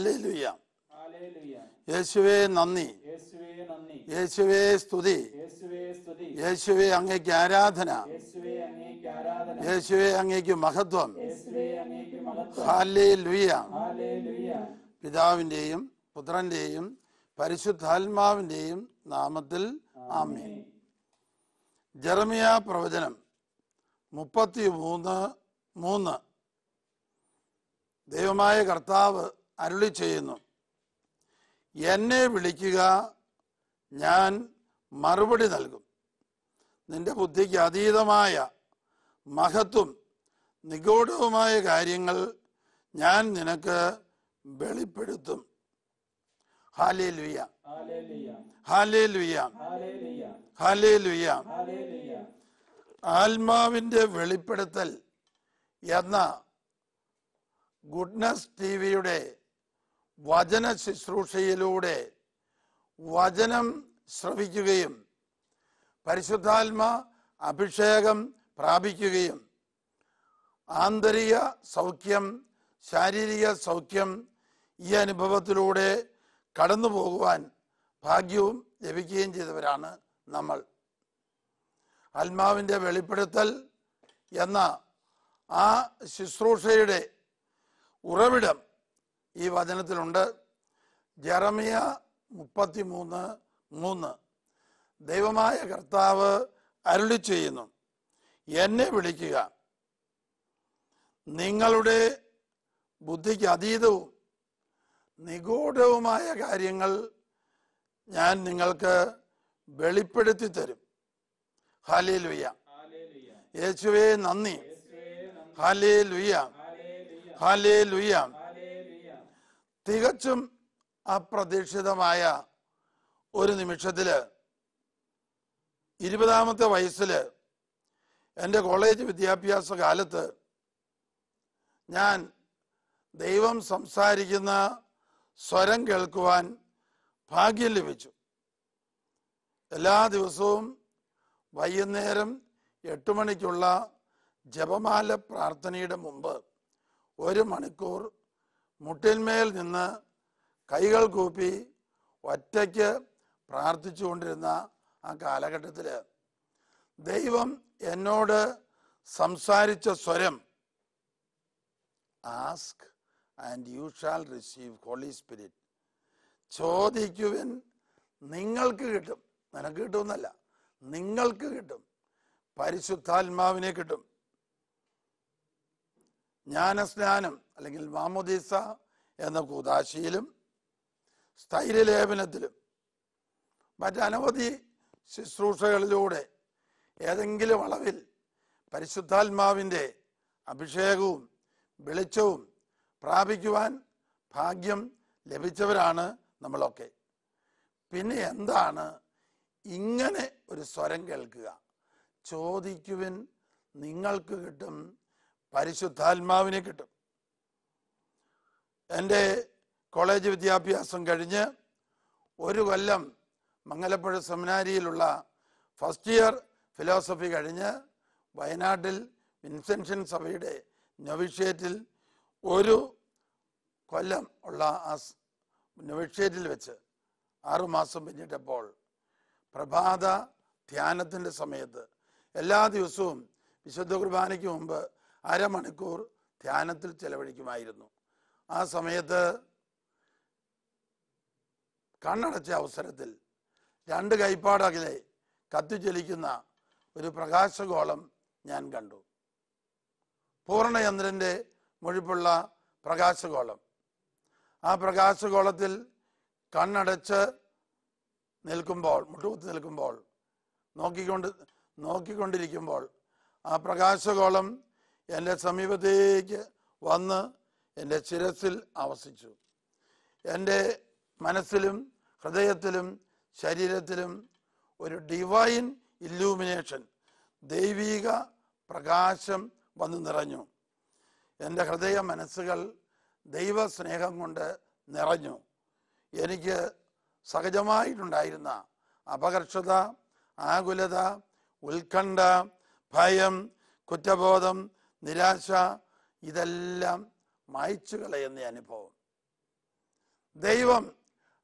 Hallelujah. യേശുവേ നന്ദി. യേശുവേ സ്തുതി. യേശുവേ അങ്ങേക്ക് ആരാധന. യേശുവേ അങ്ങേക്ക് മഹത്വം. ഹല്ലേലൂയ. പിതാവിന്റെയും പുത്രന്റെയും പരിശുദ്ധാത്മാവിന്റെയും നാമത്തിൽ ആമേൻ. ജെറമിയ പ്രവചനം മുപ്പത്തി മൂന്ന് മൂന്ന്. ദൈവമായ കർത്താവ് അരുളി ചെയ്യുന്നു എന്നെ വിളിക്കുക ഞാൻ മറുപടി നൽകും നിന്റെ ബുദ്ധിക്ക് അതീതമായ മഹത്വം നിഗൂഢവുമായ കാര്യങ്ങൾ ഞാൻ നിനക്ക് വെളിപ്പെടുത്തും ഹാലേ ലുയ. ഹാലേ ലുയ. ഹാലേ ലുയ ആത്മാവിന്റെ വെളിപ്പെടുത്തൽ എന്ന ഗുഡ്നസ് ടി വിയുടെ വചന ശുശ്രൂഷയിലൂടെ വചനം ശ്രവിക്കുകയും പരിശുദ്ധാത്മ അഭിഷേകം പ്രാപിക്കുകയും ആന്തരിക സൗഖ്യം ശാരീരിക സൗഖ്യം ഈ അനുഭവത്തിലൂടെ കടന്നു പോകുവാൻ ഭാഗ്യവും ലഭിക്കുകയും ചെയ്തവരാണ് നമ്മൾ. ആത്മാവിന്റെ വെളിപ്പെടുത്തൽ എന്ന ആ ശുശ്രൂഷയുടെ ഉറവിടം ഈ വചനത്തിലുണ്ട് ജെറമിയ മുപ്പത്തി മൂന്ന് മൂന്ന് ദൈവമായ കർത്താവ് അരുളി ചെയ്യുന്നു എന്നെ വിളിക്കുക നിങ്ങളുടെ ബുദ്ധിക്ക് അതീതവും നിഗൂഢവുമായ കാര്യങ്ങൾ ഞാൻ നിങ്ങൾക്ക് വെളിപ്പെടുത്തി തരും ഹാലേ ലുയ്യ. യേശുവേ നന്ദി. ഹാലേ ലുയ്യ. ഹാലേ ലുയ്യ. തികച്ചും അപ്രതീക്ഷിതമായ ഒരു നിമിഷത്തിൽ ഇരുപതാമത്തെ വയസ്സിൽ എന്റെ കോളേജ് വിദ്യാഭ്യാസ കാലത്ത് ഞാൻ ദൈവം സംസാരിക്കുന്ന സ്വരം കേൾക്കുവാൻ ഭാഗ്യം ലഭിച്ചു. എല്ലാ ദിവസവും വൈകുന്നേരം എട്ട് മണിക്കുള്ള ജപമാല പ്രാർത്ഥനയുടെ മുമ്പ് ഒരു മണിക്കൂർ മുട്ടിന്മേൽ നിന്ന് കൈകൾ കൂപ്പി ഒറ്റയ്ക്ക് പ്രാർത്ഥിച്ചുകൊണ്ടിരുന്ന ആ കാലഘട്ടത്തിൽ ദൈവം എന്നോട് സംസാരിച്ച സ്വരം ask and you shall receive holy spirit ചോദിക്കുവിൻ നിങ്ങൾക്ക് കിട്ടും. നിനക്ക് കിട്ടുമെന്നല്ല നിങ്ങൾക്ക് കിട്ടും. പരിശുദ്ധാത്മാവിനെ കിട്ടും. ജ്ഞാനസ്നാനം അല്ലെങ്കിൽ മാമുദീസ എന്ന കൂതാശിയിലും സ്ഥൈര്യലേപനത്തിലും മറ്റനവധി ശുശ്രൂഷകളിലൂടെ ഏതെങ്കിലും അളവിൽ പരിശുദ്ധാത്മാവിന്റെ അഭിഷേകവും വെളിച്ചവും പ്രാപിക്കുവാൻ ഭാഗ്യം ലഭിച്ചവരാണ് നമ്മളൊക്കെ. പിന്നെ എന്താണ് ഇങ്ങനെ ഒരു സ്വരം കേൾക്കുക? ചോദിക്കുവിൻ നിങ്ങൾക്ക് കിട്ടും പരിശുദ്ധാത്മാവിനെ കിട്ടും. എന്റെ കോളേജ് വിദ്യാഭ്യാസം കഴിഞ്ഞ് ഒരു കൊല്ലം മംഗലപ്പുഴ സെമിനാരിയിലുള്ള ഫസ്റ്റ് ഇയർ ഫിലോസഫി കഴിഞ്ഞ് വയനാട്ടിൽ വിൻസെൻഷൻ സഭയുടെ നൊവിഷ്യേറ്റിൽ ഒരു കൊല്ലം ഉള്ള ആ നൊവിഷ്യേറ്റിൽ വെച്ച് ആറുമാസം പിന്നിട്ടപ്പോൾ പ്രഭാത ധ്യാനത്തിന്റെ സമയത്ത് എല്ലാ ദിവസവും വിശുദ്ധ കുർബാനയ്ക്ക് മുമ്പ് അരമണിക്കൂർ ധ്യാനത്തിൽ ചെലവഴിക്കുമായിരുന്നു. ആ സമയത്ത് കണ്ണടച്ച അവസരത്തിൽ രണ്ട് കൈപ്പാടകലെ കത്തിച്ചലിക്കുന്ന ഒരു പ്രകാശഗോളം ഞാൻ കണ്ടു. പൂർണചന്ദ്രന്റെ മുഴിപ്പുള്ള പ്രകാശഗോളം. ആ പ്രകാശഗോളത്തിൽ കണ്ണടച്ച് നിൽക്കുമ്പോൾ മുട്ടുകുത്തി നിൽക്കുമ്പോൾ നോക്കിക്കൊണ്ട് നോക്കിക്കൊണ്ടിരിക്കുമ്പോൾ ആ പ്രകാശഗോളം എന്റെ സമീപത്തേക്ക് വന്ന് എന്റെ ശിരസിൽ ആവസിച്ചു എന്റെ മനസ്സിലും ഹൃദയത്തിലും ശരീരത്തിലും ഒരു ഡിവൈൻ ഇല്ലൂമിനേഷൻ ദൈവീക പ്രകാശം വന്നു നിറഞ്ഞു. എന്റെ ഹൃദയ മനസ്സുകൾ ദൈവസ്നേഹം കൊണ്ട് നിറഞ്ഞു. എനിക്ക് സഹജമായിട്ടുണ്ടായിരുന്ന അപകർഷത ആകുലത ഉത്കണ്ഠ ഭയം കുറ്റബോധം നിരാശ ഇതെല്ലാം മായ്ച്ചു കളയുന്ന അനുഭവം. ദൈവം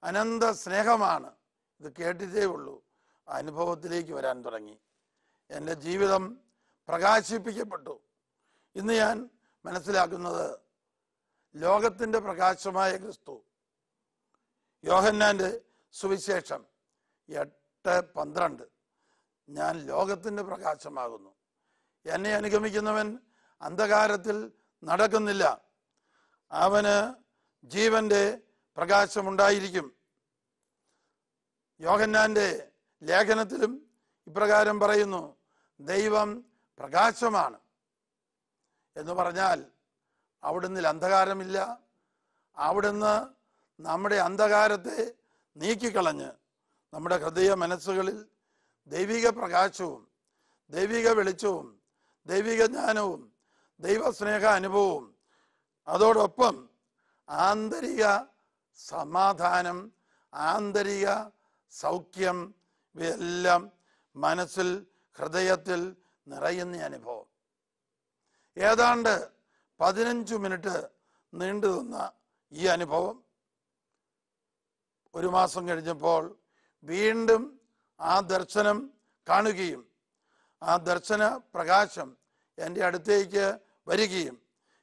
അനന്ത സ്നേഹമാണ്. ഇത് കേട്ടിട്ടേ ഉള്ളൂ. അനുഭവത്തിലേക്ക് വരാൻ തുടങ്ങി. എന്റെ ജീവിതം പ്രകാശിപ്പിക്കപ്പെട്ടു. ഇന്ന് ഞാൻ മനസ്സിലാക്കുന്നത് ലോകത്തിന്റെ പ്രകാശമായ ക്രിസ്തു. യോഹന്നാന്റെ സുവിശേഷം എട്ട് പന്ത്രണ്ട്. ഞാൻ ലോകത്തിന്റെ പ്രകാശമാകുന്നു. എന്നെ അനുഗമിക്കുന്നവൻ അന്ധകാരത്തിൽ നടക്കുന്നില്ല. അവന് ജീവന്റെ പ്രകാശമുണ്ടായിരിക്കും. യോഹന്നാന്റെ ലേഖനത്തിലും ഇപ്രകാരം പറയുന്നു ദൈവം പ്രകാശമാണ്. എന്ന് പറഞ്ഞാൽ അവിടുന്ന് അന്ധകാരമില്ല. അവിടുന്ന് നമ്മുടെ അന്ധകാരത്തെ നീക്കിക്കളഞ്ഞ് നമ്മുടെ ഹൃദയ മനസ്സുകളിൽ ദൈവിക പ്രകാശവും ദൈവിക വെളിച്ചവും ദൈവിക ജ്ഞാനവും ദൈവസ്നേഹ അനുഭവവും അതോടൊപ്പം ആന്തരിക സമാധാനം ആന്തരിക സൗഖ്യം ഇവയെല്ലാം മനസ്സിൽ ഹൃദയത്തിൽ നിറയുന്ന അനുഭവം. ഏതാണ്ട് പതിനഞ്ച് മിനിറ്റ് നീണ്ടു നിന്ന ഈ അനുഭവം. ഒരു മാസം കഴിഞ്ഞപ്പോൾ വീണ്ടും ആ ദർശനം കാണുകയും ആ ദർശന പ്രകാശം എന്റെ അടുത്തേക്ക് വരികയും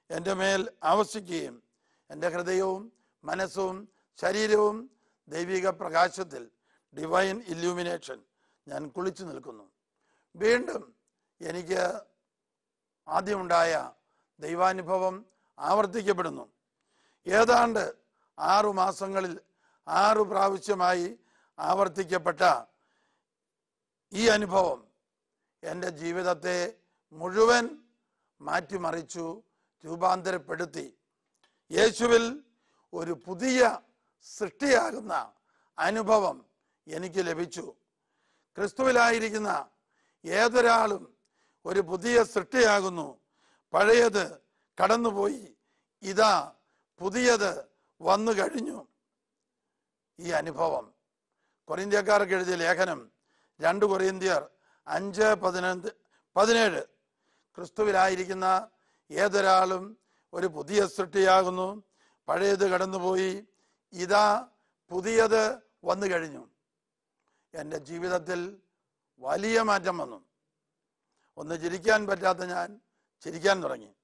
എന്റെ മേൽ ആവശിക്കുകയും എന്റെ ഹൃദയവും മനസ്സും ശരീരവും ദൈവിക പ്രകാശത്തിൽ ഡിവൈൻ ഇല്യൂമിനേഷൻ ഞാൻ കുളിച്ചു നിൽക്കുന്നു. വീണ്ടും എനിക്ക് ആദ്യമുണ്ടായ ദൈവാനുഭവം ആവർത്തിക്കപ്പെടുന്നു. ഏതാണ്ട് ആറു മാസങ്ങളിൽ ആറു പ്രാവശ്യമായി ആവർത്തിക്കപ്പെട്ട ഈ അനുഭവം എന്റെ ജീവിതത്തെ മുഴുവൻ മാറ്റിമറിച്ചു രൂപാന്തരപ്പെടുത്തി. യേശുവിൽ ഒരു പുതിയ സൃഷ്ടിയാകുന്ന അനുഭവം എനിക്ക് ലഭിച്ചു. ക്രിസ്തുവിലായിരിക്കുന്ന ഏതൊരാളും ഒരു പുതിയ സൃഷ്ടിയാകുന്നു. പഴയത് കടന്നുപോയി ഇതാ പുതിയത് വന്നു കഴിഞ്ഞു. ഈ അനുഭവം. കൊറിന്ത്യക്കാർക്ക് എഴുതിയ ലേഖനം രണ്ട് കൊറിന്ത്യർ അഞ്ച് പതിനഞ്ച് പതിനേഴ് ക്രിസ്തുവിലായിരിക്കുന്ന ഏതൊരാളും ഒരു പുതിയ സൃഷ്ടിയാകുന്നു. പഴയത് കടന്നുപോയി. ഇതാ പുതിയത് വന്നു കഴിഞ്ഞു. എന്റെ ജീവിതത്തിൽ വലിയ മാറ്റം വന്നു. ഒന്ന് ചിരിക്കാൻ പറ്റാത്ത ഞാൻ ചിരിക്കാൻ തുടങ്ങി.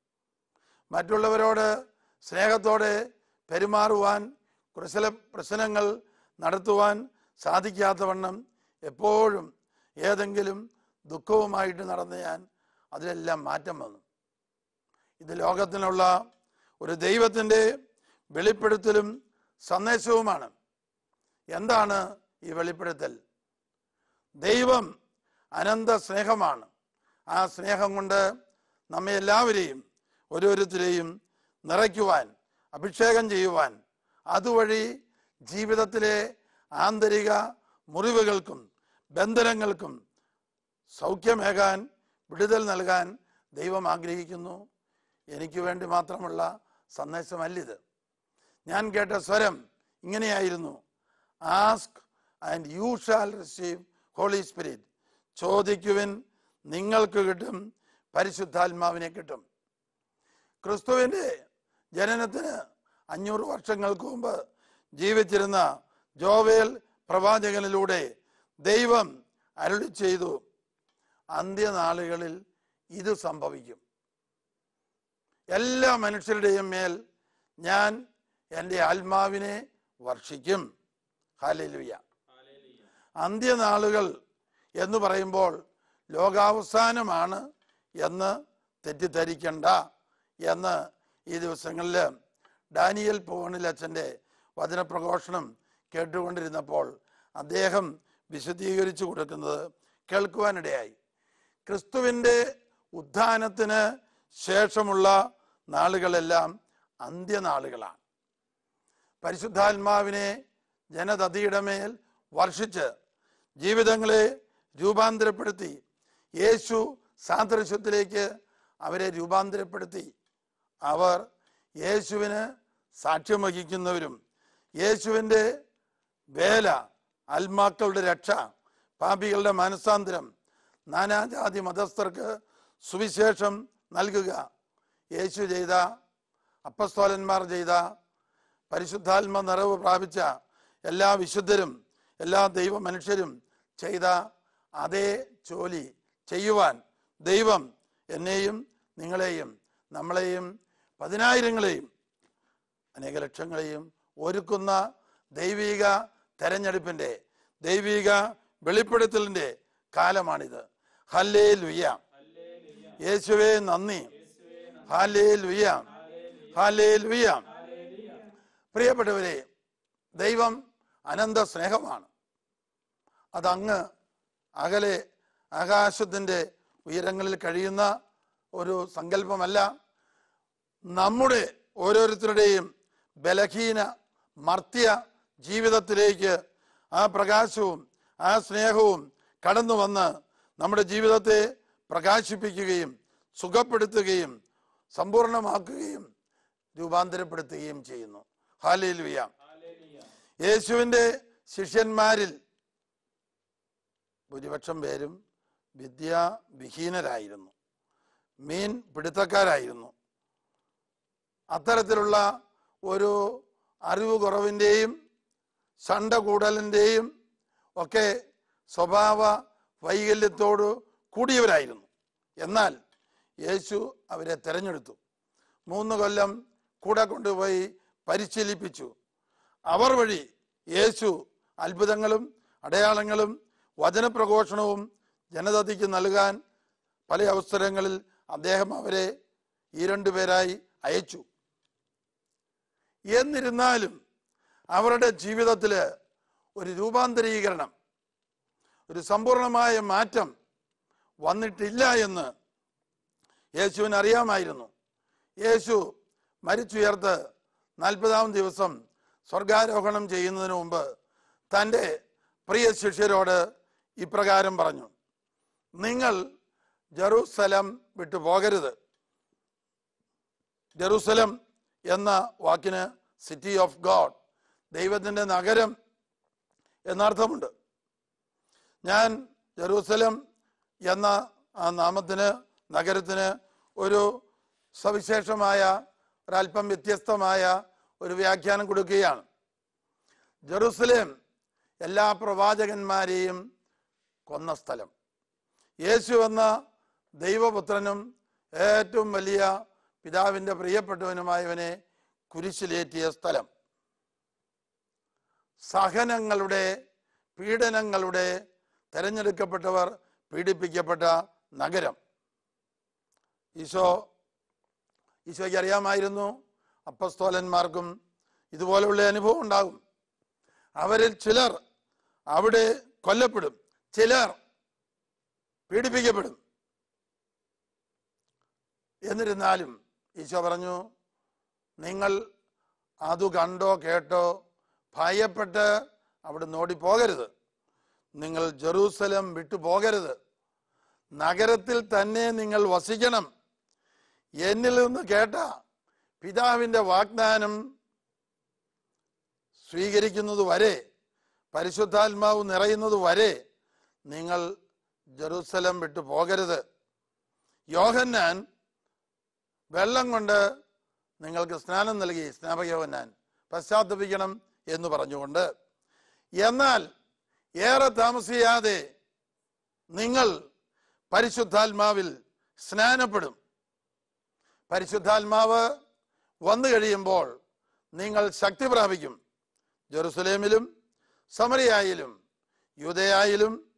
മറ്റുള്ളവരോട് സ്നേഹത്തോടെ പെരുമാറുവാൻ കുശല പ്രശ്നങ്ങൾ നടത്തുവാൻ സാധിക്കാത്തവണ്ണം എപ്പോഴും ഏതെങ്കിലും ദുഃഖവുമായിട്ട് നടന്ന ഞാൻ അതിലെല്ലാം മാറ്റം വന്നു. ഇത് ലോകത്തിനുള്ള ഒരു ദൈവത്തിന്റെ വെളിപ്പെടുത്തലും സന്ദേശവുമാണ്. എന്താണ് ഈ വെളിപ്പെടുത്തൽ? ദൈവം അനന്ത സ്നേഹമാണ്. ആ സ്നേഹം കൊണ്ട് നമ്മെ എല്ലാവരെയും ഓരോരുത്തരെയും നിറയ്ക്കുവാൻ അഭിഷേകം ചെയ്യുവാൻ അതുവഴി ജീവിതത്തിലെ ആന്തരിക മുറിവുകൾക്കും ബന്ധനങ്ങൾക്കും സൗഖ്യമേകാൻ വിടുതൽ നൽകാൻ ദൈവം ആഗ്രഹിക്കുന്നു. എനിക്ക് വേണ്ടി മാത്രമുള്ള സന്ദേശമല്ലിത്. ഞാൻ കേട്ട സ്വരം ഇങ്ങനെയായിരുന്നു. Ask and you shall receive holy spirit. ചോദിക്കുവിൻ നിങ്ങൾക്ക് കിട്ടും പരിശുദ്ധാത്മാവിനെ കിട്ടും. ക്രിസ്തുവിന്റെ ജനനത്തിന് അഞ്ഞൂറ് വർഷങ്ങൾക്ക് മുമ്പ് ജീവിച്ചിരുന്ന ജോവേൽ പ്രവാചകനിലൂടെ ദൈവം അരുളി ചെയ്തു അന്ത്യനാളുകളിൽ ഇത് സംഭവിക്കും. എല്ലാ മനുഷ്യരുടെയും മേൽ ഞാൻ എന്റെ ആത്മാവിനെ വർഷിക്കും. ഹാലലുയ അന്ത്യനാളുകൾ എന്ന് പറയുമ്പോൾ ലോകാവസാനമാണ് എന്ന് തെറ്റിദ്ധരിക്കണ്ട എന്ന് ഈ ദിവസങ്ങളിൽ ഡാനിയൽ പൂവണിലച്ഛന്റെ വചനപ്രഘോഷണം കേട്ടുകൊണ്ടിരുന്നപ്പോൾ അദ്ദേഹം വിശദീകരിച്ചു കൊടുക്കുന്നത് കേൾക്കുവാനിടയായി. ക്രിസ്തുവിന്റെ ഉത്ഥാനത്തിന് ശേഷമുള്ള നാളുകളെല്ലാം അന്ത്യനാളുകളാണ്. പരിശുദ്ധാത്മാവിനെ ജനതതിയുടെ മേൽ വർഷിച്ച് ജീവിതങ്ങളെ രൂപാന്തരപ്പെടുത്തി യേശു സാദൃശ്യത്തിലേക്ക് അവരെ രൂപാന്തരപ്പെടുത്തി. അവർ യേശുവിന് സാക്ഷ്യം വഹിക്കുന്നവരും യേശുവിന്റെ വേല ആത്മാക്കളുടെ രക്ഷ പാപികളുടെ മനസാന്തരം നാനാജാതി മതസ്ഥർക്ക് സുവിശേഷം നൽകുക. യേശു ചെയ്ത അപ്പസ്തോലന്മാർ ചെയ്ത പരിശുദ്ധാത്മ നിറവ് പ്രാപിച്ച എല്ലാ വിശുദ്ധരും എല്ലാ ദൈവ മനുഷ്യരും ചെയ്ത അതേ ജോലി ചെയ്യുവാൻ ദൈവം എന്നെയും നിങ്ങളെയും നമ്മളെയും പതിനായിരങ്ങളെയും അനേക ലക്ഷങ്ങളെയും ഒരുക്കുന്ന ദൈവിക തെരഞ്ഞെടുപ്പിന്റെ ദൈവിക വെളിപ്പെടുത്തലിന്റെ കാലമാണിത്. ഹല്ലേ ലുയ യേശുവേ നന്ദി. ഹാലേ ലുയ ഹാലേ ലുയ പ്രിയപ്പെട്ടവരെ ദൈവം അനന്ത സ്നേഹമാണ്. അതങ്ങ് അകലെ ആകാശത്തിന്റെ ഉയരങ്ങളിൽ കഴിയുന്ന ഒരു സങ്കല്പമല്ല. നമ്മുടെ ഓരോരുത്തരുടെയും ബലഹീന മർത്യ ജീവിതത്തിലേക്ക് ആ പ്രകാശവും ആ സ്നേഹവും കടന്നു വന്ന് നമ്മുടെ ജീവിതത്തെ പ്രകാശിപ്പിക്കുകയും സുഖപ്പെടുത്തുകയും സമ്പൂർണമാക്കുകയും രൂപാന്തരപ്പെടുത്തുകയും ചെയ്യുന്നു. ഹാലേലുയ യേശുവിന്റെ ശിഷ്യന്മാരിൽ ഭൂരിപക്ഷം പേരും വിദ്യാവിഹീനരായിരുന്നു മീൻ പിടുത്തക്കാരായിരുന്നു. അത്തരത്തിലുള്ള ഒരു അറിവ് കുറവിന്റെയും സണ്ട കൂടലിന്റെയും ഒക്കെ സ്വഭാവ വൈകല്യത്തോട് കൂടിയവരായിരുന്നു. എന്നാൽ യേശു അവരെ തെരഞ്ഞെടുത്തു. മൂന്ന് കൊല്ലം കൂടെ കൊണ്ടുപോയി പരിശീലിപ്പിച്ചു. അവർ വഴി യേശു അത്ഭുതങ്ങളും അടയാളങ്ങളും വചനപ്രഘോഷണവും ജനതയ്ക്ക് നൽകാൻ പല അവസരങ്ങളിൽ അദ്ദേഹം അവരെ ഈ രണ്ടു പേരായി അയച്ചു. എന്നിരുന്നാലും അവരുടെ ജീവിതത്തിൽ ഒരു രൂപാന്തരീകരണം ഒരു സമ്പൂർണമായ മാറ്റം വന്നിട്ടില്ല എന്ന് യേശുവിന് അറിയാമായിരുന്നു. യേശു മരിച്ചുയർത്ത് നാൽപ്പതാം ദിവസം സ്വർഗാരോഹണം ചെയ്യുന്നതിന് മുമ്പ് തന്റെ പ്രിയ ശിഷ്യരോട് ഇപ്രകാരം പറഞ്ഞു നിങ്ങൾ ജെറൂസലം വിട്ടു പോകരുത്. ജെറൂസലം എന്ന വാക്കിന് സിറ്റി ഓഫ് ഗോഡ് ദൈവത്തിന്റെ നഗരം എന്നർത്ഥമുണ്ട്. ഞാൻ ജെറൂസലം എന്ന നാമത്തിന് നഗരത്തിന് ഒരു സവിശേഷമായ ഒരല്പം വ്യത്യസ്തമായ ഒരു വ്യാഖ്യാനം കൊടുക്കുകയാണ്. ജെറൂസലേം എല്ലാ പ്രവാചകന്മാരെയും കൊന്ന സ്ഥലം. യേശു എന്ന ദൈവപുത്രനും ഏറ്റവും വലിയ പിതാവിന്റെ പ്രിയപ്പെട്ടവനുമായവനെ കുരിശിലേറ്റിയ സ്ഥലം. സഹനങ്ങളുടെ പീഡനങ്ങളുടെ തെരഞ്ഞെടുക്കപ്പെട്ടവർ പീഡിപ്പിക്കപ്പെട്ട നഗരം. ഈശോ ഈശോയ്ക്ക് അറിയാമായിരുന്നു അപ്പസ്തോലന്മാർക്കും ഇതുപോലെയുള്ള അനുഭവം ഉണ്ടാകും. അവരിൽ ചിലർ അവിടെ കൊല്ലപ്പെടും ചിലർ പീഡിപ്പിക്കപ്പെടും. എന്നിരുന്നാലും ഈശോ പറഞ്ഞു നിങ്ങൾ അതു കണ്ടോ കേട്ടോ ഭയപ്പെട്ട് അവിടെ ഓടിപ്പോകരുത്. നിങ്ങൾ ജെറൂസലം വിട്ടു പോകരുത്. നഗരത്തിൽ തന്നെ നിങ്ങൾ വസിക്കണം. എന്നിൽ നിന്ന് കേട്ട പിതാവിന്റെ വാഗ്ദാനം സ്വീകരിക്കുന്നത് വരെ പരിശുദ്ധാത്മാവ് നിറയുന്നത് വരെ നിങ്ങൾ ജെറൂസലം വിട്ടു പോകരുത്. യോഹന്നാൻ വെള്ളം കൊണ്ട് നിങ്ങൾക്ക് സ്നാനം നൽകി സ്നാപകയോഹന്നാൻ പശ്ചാത്തപിക്കണം എന്ന് പറഞ്ഞുകൊണ്ട് എന്നാൽ ഏറെ താമസിയാതെ നിങ്ങൾ പരിശുദ്ധാത്മാവിൽ സ്നാനപ്പെടും. പരിശുദ്ധാത്മാവ് വന്നു കഴിയുമ്പോൾ നിങ്ങൾ ശക്തി പ്രാപിക്കും. ജെറുസലേമിലും സമറിയായിലും യുദയായിലും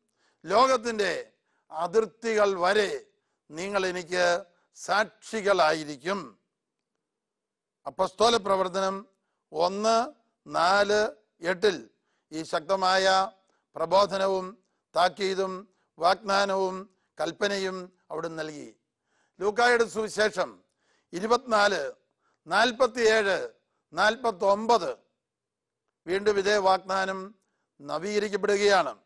ലോകത്തിന്റെ അതിർത്തികൾ വരെ നിങ്ങൾ എനിക്ക് സാക്ഷികളായിരിക്കും. അപ്പസ്തോല പ്രവർത്തനം ഒന്ന് നാല് എട്ടിൽ ഈ ശക്തമായ പ്രബോധനവും താക്കീതും വാഗ്ദാനവും കൽപ്പനയും അവിടെ നൽകി. ലൂക്കായുടെ സുവിശേഷം ഇരുപത്തിനാല് നാൽപ്പത്തിയേഴ് നാൽപ്പത്തി ഒമ്പത് വീണ്ടും ഇതേ വാഗ്ദാനം നവീകരിക്കപ്പെടുകയാണ്.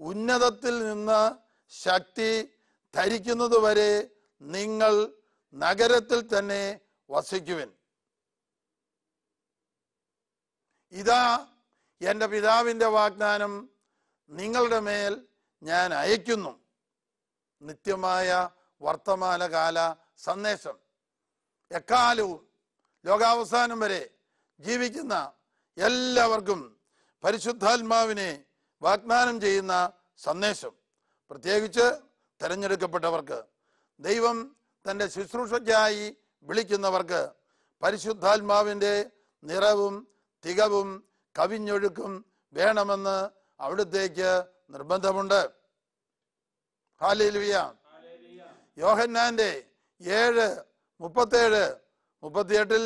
ഉന്നതത്തിൽ നിന്ന് ശക്തി ധരിക്കുന്നതുവരെ നിങ്ങൾ നഗരത്തിൽ തന്നെ വസിക്കുവിൻ. ഇതാ എന്റെ പിതാവിന്റെ വാഗ്ദാനം നിങ്ങളുടെ മേൽ ഞാൻ അയക്കുന്നു നിത്യമായ വർത്തമാനകാല സന്ദേശം. എക്കാലവും ലോകാവസാനം വരെ ജീവിക്കുന്ന എല്ലാവർക്കും പരിശുദ്ധാത്മാവിനെ വാഗ്ദാനം ചെയ്യുന്ന സന്ദേശം. പ്രത്യേകിച്ച് തിരഞ്ഞെടുക്കപ്പെട്ടവർക്ക് ദൈവം തന്റെ ശുശ്രൂഷയ്ക്കായി വിളിക്കുന്നവർക്ക് പരിശുദ്ധാത്മാവിന്റെ നിറവും തികവും കവിഞ്ഞൊഴുക്കും വേണമെന്ന് അവിടുത്തേക്ക് നിർബന്ധമുണ്ട്. യോഹന്നാന്റെ ഏഴ് മുപ്പത്തേഴ് മുപ്പത്തിയെട്ടിൽ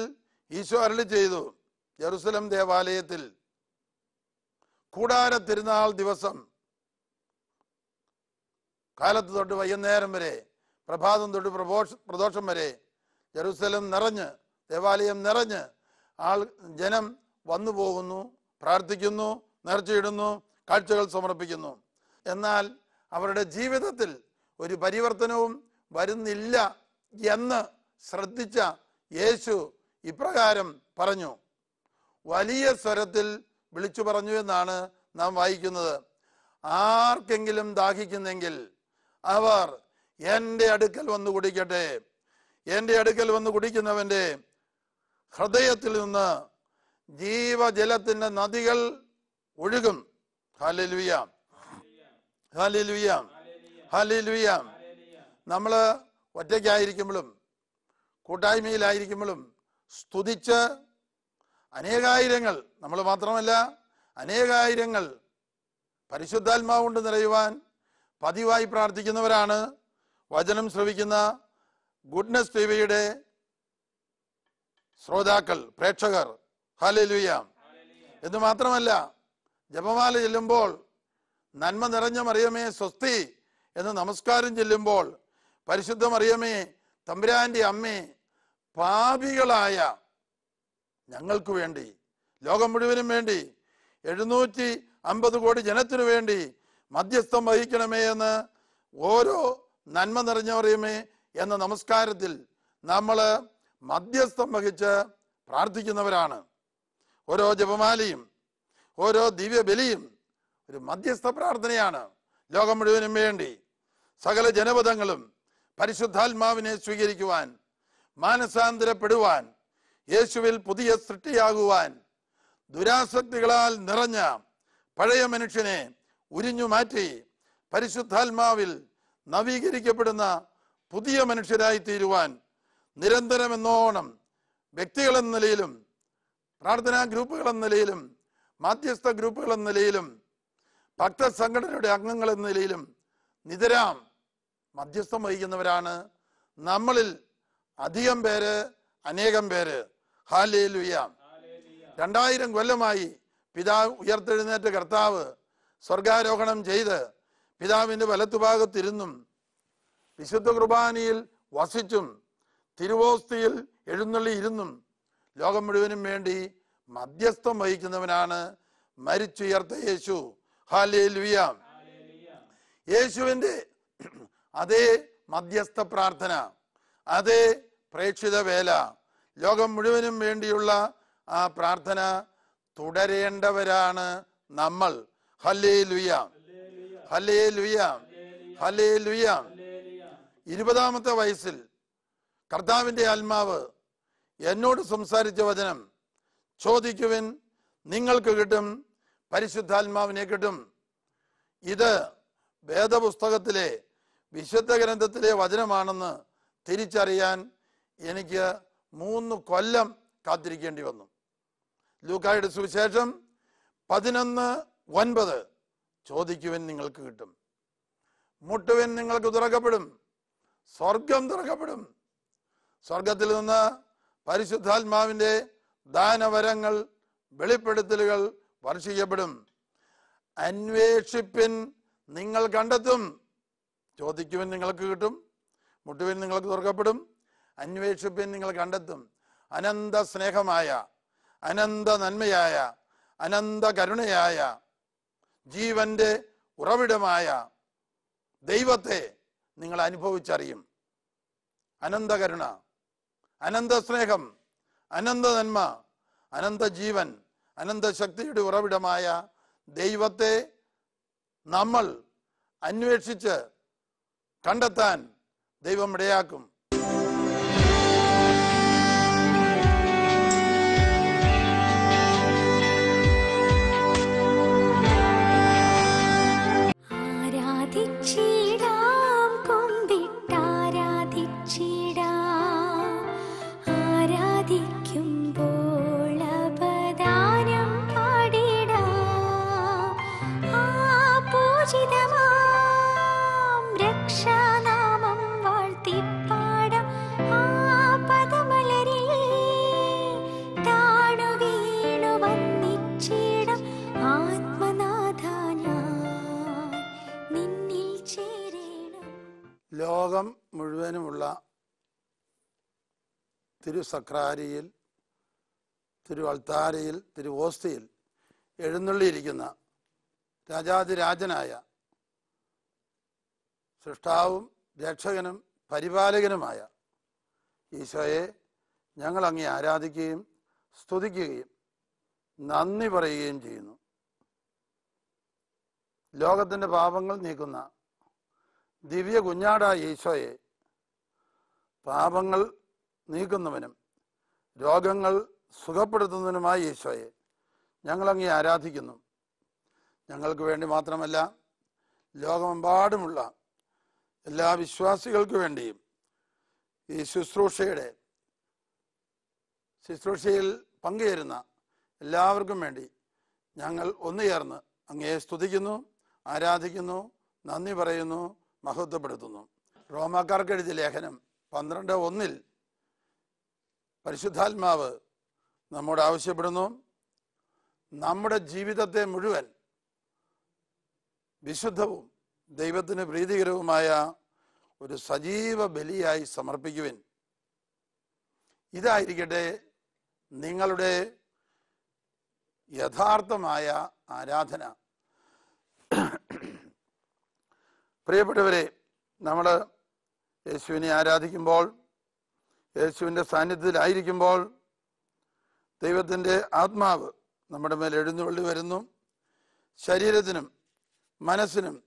ഈശോ അരളി ചെയ്തു ജെറുസലം ദേവാലയത്തിൽ. കൂടാര തിരുനാൾ ദിവസം. കാലത്ത് തൊട്ട് വൈകുന്നേരം വരെ പ്രഭാതം തൊട്ട് പ്രഭോഷ പ്രദോഷം വരെ ജെറുസലം നിറഞ്ഞ് ദേവാലയം നിറഞ്ഞ് ആൾ ജനം വന്നു പോകുന്നു പ്രാർത്ഥിക്കുന്നു നേർച്ചയിടുന്നു കാഴ്ചകൾ സമർപ്പിക്കുന്നു. എന്നാൽ അവരുടെ ജീവിതത്തിൽ ഒരു പരിവർത്തനവും വരുന്നില്ല എന്ന് ശ്രദ്ധിച്ച യേശു ഇപ്രകാരം പറഞ്ഞു. വലിയ സ്വരത്തിൽ വിളിച്ചു പറഞ്ഞു എന്നാണ് നാം വായിക്കുന്നത്. ആർക്കെങ്കിലും ദാഹിക്കുന്നെങ്കിൽ അവർ എന്റെ അടുക്കൽ വന്ന് കുടിക്കട്ടെ. എന്റെ അടുക്കൽ വന്ന് കുടിക്കുന്നവന്റെ ഹൃദയത്തിൽ നിന്ന് ജീവജലത്തിന്റെ നദികൾ ഒഴുകും. ഹാലലുയ. ഹലലുയ. ഹലലുയ. നമ്മൾ ഒറ്റയ്ക്കായിരിക്കുമ്പോഴും കൂട്ടായ്മയിലായിരിക്കുമ്പോഴും സ്തുതിച്ച് അനേകായിരങ്ങൾ നമ്മൾ മാത്രമല്ല അനേകായിരങ്ങൾ പരിശുദ്ധാത്മാവ് കൊണ്ട് നിറയുവാൻ പതിവായി പ്രാർത്ഥിക്കുന്നവരാണ്. വചനം ശ്രവിക്കുന്ന ഗുഡ്നസ് ടിവിയുടെ ശ്രോതാക്കൾ പ്രേക്ഷകർ. ഹാലലുയ. എന്ന് മാത്രമല്ല ജപമാല ചെല്ലുമ്പോൾ നന്മ നിറഞ്ഞ മറിയമേ സ്വസ്തി എന്ന് നമസ്കാരം ചെല്ലുമ്പോൾ പരിശുദ്ധ മറിയമേ തമ്പുരാന്റെ അമ്മേ പാപികളായ ഞങ്ങൾക്ക് വേണ്ടി ലോകം മുഴുവനും വേണ്ടി എഴുന്നൂറ്റി അമ്പത് കോടി ജനത്തിനു വേണ്ടി മധ്യസ്ഥം വഹിക്കണമേ എന്ന് ഓരോ നന്മ നിറഞ്ഞ മറിയമേ എന്ന നമസ്കാരത്തിൽ നമ്മൾ മധ്യസ്ഥം വഹിച്ച് പ്രാർത്ഥിക്കുന്നവരാണ്. ഓരോ ജപമാലയും ഓരോ ദിവ്യ ബലിയും ഒരു മധ്യസ്ഥ പ്രാർത്ഥനയാണ് ലോകം മുഴുവനും വേണ്ടി. സകല ജനപദങ്ങളും പരിശുദ്ധാത്മാവിനെ സ്വീകരിക്കുവാൻ മാനസാന്തരപ്പെടുവാൻ യേശുവിൽ പുതിയ സൃഷ്ടിയാകുവാൻ ദുരാസക്തികളാൽ നിറഞ്ഞ പഴയ മനുഷ്യനെ ഉരിഞ്ഞു മാറ്റി പരിശുദ്ധാത്മാവിൽ നവീകരിക്കപ്പെടുന്ന പുതിയ മനുഷ്യരായി തീരുവാൻ നിരന്തരം എന്നോണം വ്യക്തികൾ നിലയിലും പ്രാർത്ഥനാ ഗ്രൂപ്പുകളെന്ന നിലയിലും മാധ്യസ്ഥ ഗ്രൂപ്പുകൾ എന്ന നിലയിലും ഭക്തസംഘടനയുടെ അംഗങ്ങൾ എന്ന നിലയിലും നിതരാം മധ്യസ്ഥം വഹിക്കുന്നവരാണ്. നമ്മളിൽ അധികം പേര് അനേകം പേര്. ഹാലേ ലുയാം രണ്ടായിരം കൊല്ലമായി പിതാവ് ഉയർത്തെഴുന്നേറ്റ കർത്താവ് സ്വർഗാരോഹണം ചെയ്ത് പിതാവിന്റെ വലത്തുഭാഗത്തിരുന്നും വിശുദ്ധ കുർബാനയിൽ വസിച്ചും തിരുവോസ്തിയിൽ എഴുന്നള്ളി ഇരുന്നും ലോകം മുഴുവനും വേണ്ടി മധ്യസ്ഥം വഹിക്കുന്നവനാണ് മരിച്ചുയർത്ത യേശു. ഹാലേ ലുയാം യേശുവിന്റെ അതേ മധ്യസ്ഥ പ്രാർത്ഥന അതേ പ്രേക്ഷിത വേല ലോകം മുഴുവനും വേണ്ടിയുള്ള ആ പ്രാർത്ഥന തുടരേണ്ടവരാണ് നമ്മൾ. ഹല്ലേ ലുയാം ഹല്ലേ ലുയാം ഹല്ലേ ലുയാം ഇരുപതാമത്തെ വയസ്സിൽ കർത്താവിന്റെ ആത്മാവ് എന്നോട് സംസാരിച്ച വചനം ചോദിക്കുവിൻ നിങ്ങൾക്ക് കിട്ടും പരിശുദ്ധാത്മാവിനെ കിട്ടും. ഇത് വേദപുസ്തകത്തിലെ വിശുദ്ധ ഗ്രന്ഥത്തിലെ വചനമാണെന്ന് തിരിച്ചറിയാൻ എനിക്ക് മൂന്ന് കൊല്ലം കാത്തിരിക്കേണ്ടി വന്നു. ലൂക്കായുടെ സുവിശേഷം പതിനൊന്ന് ഒൻപത്. ചോദിക്കുവൻ നിങ്ങൾക്ക് കിട്ടും. മുട്ടുവൻ നിങ്ങൾക്ക് തുറക്കപ്പെടും. സ്വർഗം തുറക്കപ്പെടും. സ്വർഗത്തിൽ നിന്ന് പരിശുദ്ധാത്മാവിന്റെ ദാനവരങ്ങൾ വെളിപ്പെടുത്തലുകൾ വർഷിക്കപ്പെടും. അന്വേഷിപ്പിൻ നിങ്ങൾ കണ്ടെത്തും. ചോദിക്കുവിൻ നിങ്ങൾക്ക് കിട്ടും. മുട്ടുവിൻ നിങ്ങൾക്ക് തുറക്കപ്പെടും. അന്വേഷിപ്പിൻ നിങ്ങൾ കണ്ടെത്തും. അനന്ത സ്നേഹമായ അനന്ത നന്മയായ അനന്ത കരുണയായ ജീവന്റെ ഉറവിടമായ ദൈവത്തെ നിങ്ങൾ അനുഭവിച്ചറിയും. അനന്തകരുണ അനന്ത സ്നേഹം അനന്ത നന്മ അനന്ത ജീവൻ അനന്ത ശക്തിയുടെ ഉറവിടമായ ദൈവത്തെ നമ്മൾ അന്വേഷിച്ച് കണ്ടെത്താൻ ദൈവം ഇടയാക്കും. തിരു സക്രാരിയിൽ തിരു അൾത്താരയിൽ തിരു ഓസ്തിയിൽ എഴുന്നള്ളിയിരിക്കുന്ന രാജാതിരാജനായ സൃഷ്ടാവും രക്ഷകനും പരിപാലകനുമായ ഈശോയെ ഞങ്ങൾ അങ്ങേ ആരാധിക്കുകയും സ്തുതിക്കുകയും നന്ദി പറയുകയും ചെയ്യുന്നു. ലോകത്തിന്റെ പാപങ്ങൾ നീക്കുന്ന ദിവ്യ കുഞ്ഞാടായ ഈശോയെ പാപങ്ങൾ നീക്കുന്നവനും രോഗങ്ങൾ സുഖപ്പെടുത്തുന്നതിനുമായി ഈശോയെ ഞങ്ങളങ്ങേ ആരാധിക്കുന്നു. ഞങ്ങൾക്ക് വേണ്ടി മാത്രമല്ല ലോകമെമ്പാടുമുള്ള എല്ലാ വിശ്വാസികൾക്ക് വേണ്ടിയും ഈ ശുശ്രൂഷയുടെ ശുശ്രൂഷയിൽ പങ്കുചേരുന്ന എല്ലാവർക്കും വേണ്ടി ഞങ്ങൾ ഒന്നു ചേർന്ന് അങ്ങയെ സ്തുതിക്കുന്നു ആരാധിക്കുന്നു നന്ദി പറയുന്നു മഹത്വപ്പെടുത്തുന്നു. റോമാക്കാർക്കെഴുതിയ ലേഖനം പന്ത്രണ്ട് ഒന്നിൽ പരിശുദ്ധാത്മാവ് നമ്മോട് ആവശ്യപ്പെടുന്നു. നമ്മുടെ ജീവിതത്തെ മുഴുവൻ വിശുദ്ധവും ദൈവത്തിന് പ്രീതികരവുമായ ഒരു സജീവ ബലിയായി സമർപ്പിക്കുവിൻ. ഇതായിരിക്കട്ടെ നിങ്ങളുടെ യഥാർത്ഥമായ ആരാധന. പ്രിയപ്പെട്ടവരെ നമ്മൾ യേശുവിനെ ആരാധിക്കുമ്പോൾ യേശുവിന്റെ സാന്നിധ്യത്തിലായിരിക്കുമ്പോൾ ദൈവത്തിന്റെ ആത്മാവ് നമ്മുടെ മേൽ എഴുന്നള്ളി വരുന്നു. ശരീരത്തിനും മനസ്സിനും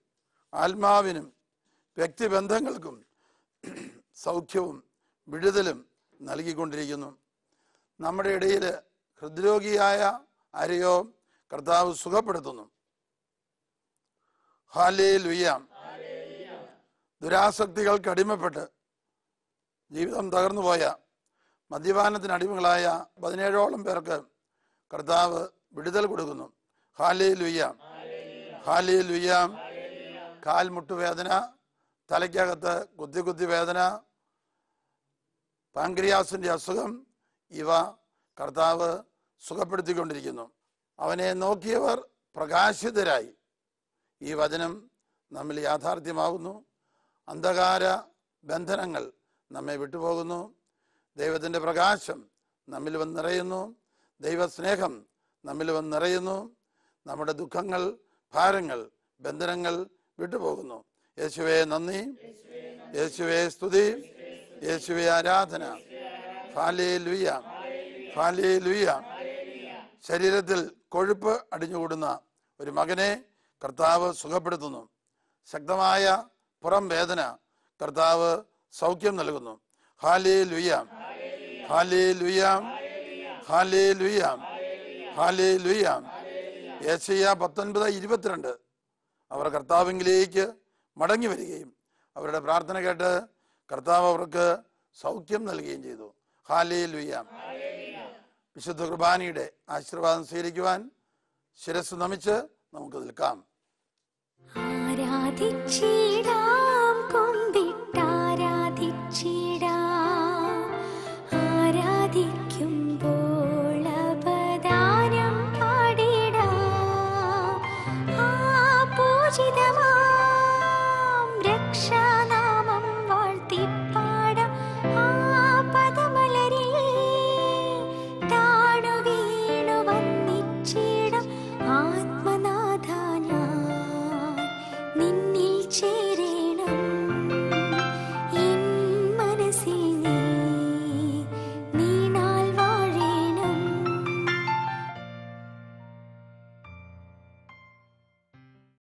ആത്മാവിനും വ്യക്തിബന്ധങ്ങൾക്കും സൗഖ്യവും വിടുതലും നൽകിക്കൊണ്ടിരിക്കുന്നു. നമ്മുടെ ഇടയിൽ ഹൃദ്രോഗിയായ ആരെയോ കർത്താവ് സുഖപ്പെടുത്തുന്നു. ഹാലേ ലുയ്യാം ദുരാസക്തികൾക്ക് അടിമപ്പെട്ട് ജീവിതം തകർന്നു പോയ മദ്യപാനത്തിന് അടിമകളായ പതിനേഴോളം പേർക്ക് കർത്താവ് വിടുതൽ കൊടുക്കുന്നു. ഹാലേ ലുയ്യാം ഹാലേ ലുയ്യാം കാൽമുട്ടുവേദന തലയ്ക്കകത്ത് കുത്തി കുത്തി വേദന പാങ്ക്രിയാസിന്റെ അസുഖം ഇവ കർത്താവ് സുഖപ്പെടുത്തിക്കൊണ്ടിരിക്കുന്നു. അവനെ നോക്കിയവർ പ്രകാശിതരായി. ഈ വചനം നമ്മൾ യാഥാർത്ഥ്യമാകുന്നു. അന്ധകാര ബന്ധനങ്ങൾ നമ്മെ വിട്ടുപോകുന്നു. ദൈവത്തിന്റെ പ്രകാശം നമ്മിൽ വന്ന് നിറയുന്നു ദൈവസ്നേഹം നമ്മിൽ വന്ന് നിറയുന്നു നമ്മുടെ ദുഃഖങ്ങൾ ഭാരങ്ങൾ ബന്ധനങ്ങൾ വിട്ടുപോകുന്നു. യേശുവെ നന്ദി. യേശുവെ സ്തുതി. യേശുവെ ആരാധന. ഫാലേ ലുയ ഫാലേ ലുയ ശരീരത്തിൽ കൊഴുപ്പ് അടിഞ്ഞുകൂടുന്ന ഒരു മകനെ കർത്താവ് സുഖപ്പെടുത്തുന്നു. ശക്തമായ പുറം വേദന കർത്താവ് സൗഖ്യം നൽകുന്നു. ഹാലേ ലുയാം ഹാലേ ലുയാം ഹാലേ ലുയാം ഹാലേ ലുയാം ഏഷ്യ പത്തൊൻപത് ഇരുപത്തിരണ്ട്. അവർ കർത്താവിങ്കിലേക്ക് മടങ്ങി വരികയും അവരുടെ പ്രാർത്ഥന കേട്ട് കർത്താവ് അവർക്ക് സൗഖ്യം നൽകുകയും ചെയ്തു. ഹാലേ ലുയാം വിശുദ്ധ കുർബാനയുടെ ആശീർവാദം സ്വീകരിക്കുവാൻ ശിരസ് നമിച്ച് നമുക്ക് നിൽക്കാം. ആരാധിച്ചിടാം കൊണ്ടിട്ടാരാധിച്ചിടാം